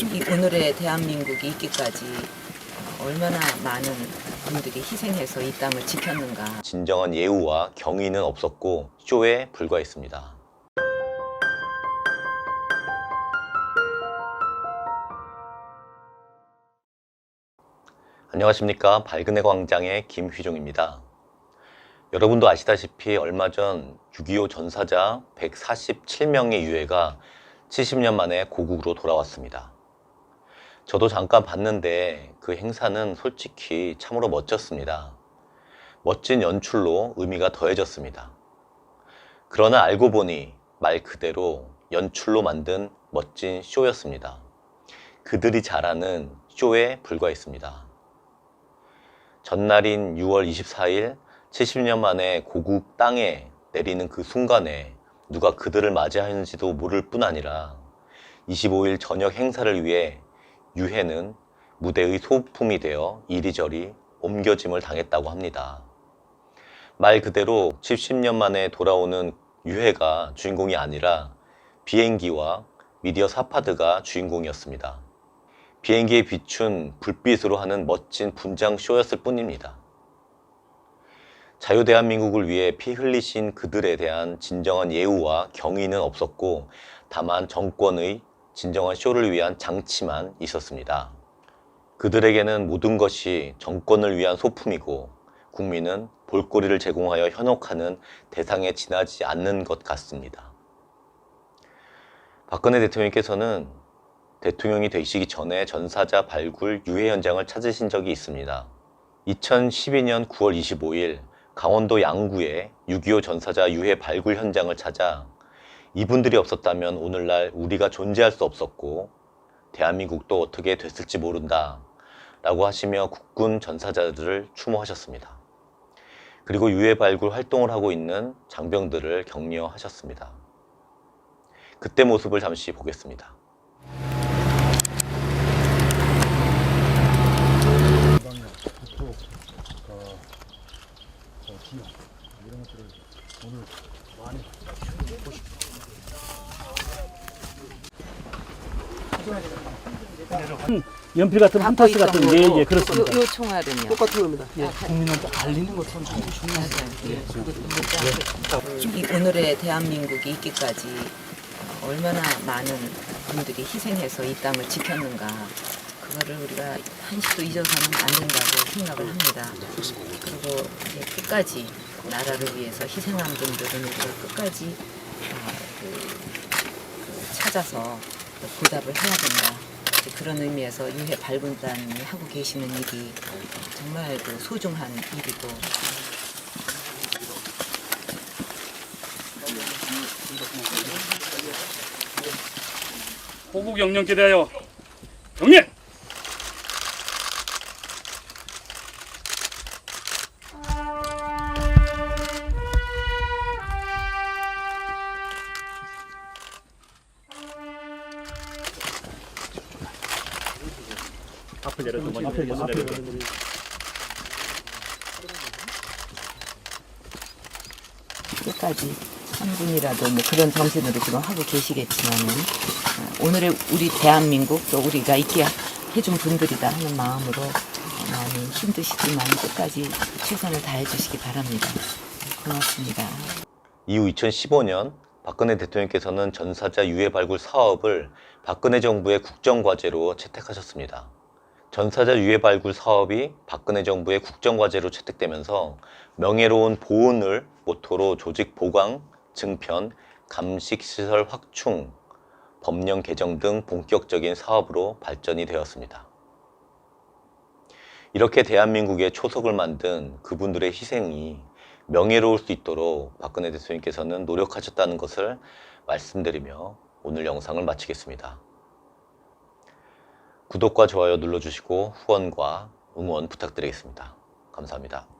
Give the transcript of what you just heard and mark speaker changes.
Speaker 1: 이 오늘의 대한민국이 있기까지 얼마나 많은 분들이 희생해서 이 땅을 지켰는가.
Speaker 2: 진정한 예우와 경의는 없었고 쇼에 불과했습니다. 안녕하십니까 밝은의 광장의 김휘종입니다. 여러분도 아시다시피 얼마 전 6.25 전사자 147명의 유해가 70년 만에 고국으로 돌아왔습니다. 저도 잠깐 봤는데 그 행사는 솔직히 참으로 멋졌습니다. 멋진 연출로 의미가 더해졌습니다. 그러나 알고 보니 말 그대로 연출로 만든 멋진 쇼였습니다. 그들이 잘하는 쇼에 불과했습니다. 전날인 6월 24일 70년 만에 고국 땅에 내리는 그 순간에 누가 그들을 맞이하는지도 모를 뿐 아니라 25일 저녁 행사를 위해 유해는 무대의 소품이 되어 이리저리 옮겨짐을 당했다고 합니다. 말 그대로 70년 만에 돌아오는 유해가 주인공이 아니라 비행기와 미디어 사파드가 주인공이었습니다. 비행기에 비춘 불빛으로 하는 멋진 분장 쇼였을 뿐입니다. 자유대한민국을 위해 피 흘리신 그들에 대한 진정한 예우와 경의는 없었고 다만 정권의 진정한 쇼를 위한 장치만 있었습니다. 그들에게는 모든 것이 정권을 위한 소품이고 국민은 볼거리를 제공하여 현혹하는 대상에 지나지 않는 것 같습니다. 박근혜 대통령께서는 대통령이 되시기 전에 전사자 발굴 유해 현장을 찾으신 적이 있습니다. 2012년 9월 25일 강원도 양구의 6.25 전사자 유해 발굴 현장을 찾아 이분들이 없었다면 오늘날 우리가 존재할 수 없었고 대한민국도 어떻게 됐을지 모른다 라고 하시며 국군 전사자들을 추모하셨습니다. 그리고 유해 발굴 활동을 하고 있는 장병들을 격려하셨습니다. 그때 모습을 잠시 보겠습니다.
Speaker 3: 건강이나 국토, 어, 저 기업 이런 것들을 오늘 많이 보십시오. 연필 같은 한타스 같은 예, 예, 그렇습니다.
Speaker 1: 요, 요 총알은요.
Speaker 3: 똑같은 겁니다. 예, 국민한테 알리는 것처럼
Speaker 1: 맞아요. 예, 그것도 못이 오늘의 대한민국이 있기까지 얼마나 많은 분들이 희생해서 이 땅을 지켰는가. 그거를 우리가 한시도 잊어서는 안 된다고 생각을 합니다. 그리고 이제 끝까지 나라를 위해서 희생한 분들은 우리가 끝까지 아, 그, 그 찾아서 또 보답을 해야 된다. 그런 의미에서 유해 발굴단이 하고 계시는 일이 정말 그 소중한 일이고
Speaker 4: 호국 영령께 대하여 경례! 앞을 내려 좀
Speaker 3: 앞에
Speaker 4: 먼저
Speaker 3: 앞에
Speaker 4: 내려.
Speaker 1: 끝까지 한 분이라도 뭐 그런 정신으로 지금 하고 계시겠지만은 어, 오늘의 우리 대한민국 또 우리가 있게 해준 분들이다 하는 마음으로 어, 많이 힘드시지만 끝까지 최선을 다해 주시기 바랍니다. 고맙습니다.
Speaker 2: 이후 2015년 박근혜 대통령께서는 전사자 유해 발굴 사업을 박근혜 정부의 국정과제로 채택하셨습니다. 전사자 유해 발굴 사업이 박근혜 정부의 국정과제로 채택되면서 명예로운 보훈을 모토로 조직 보강, 증편, 감식 시설 확충, 법령 개정 등 본격적인 사업으로 발전이 되었습니다. 이렇게 대한민국의 초석을 만든 그분들의 희생이 명예로울 수 있도록 박근혜 대통령께서는 노력하셨다는 것을 말씀드리며 오늘 영상을 마치겠습니다. 구독과 좋아요 눌러주시고 후원과 응원 부탁드리겠습니다. 감사합니다.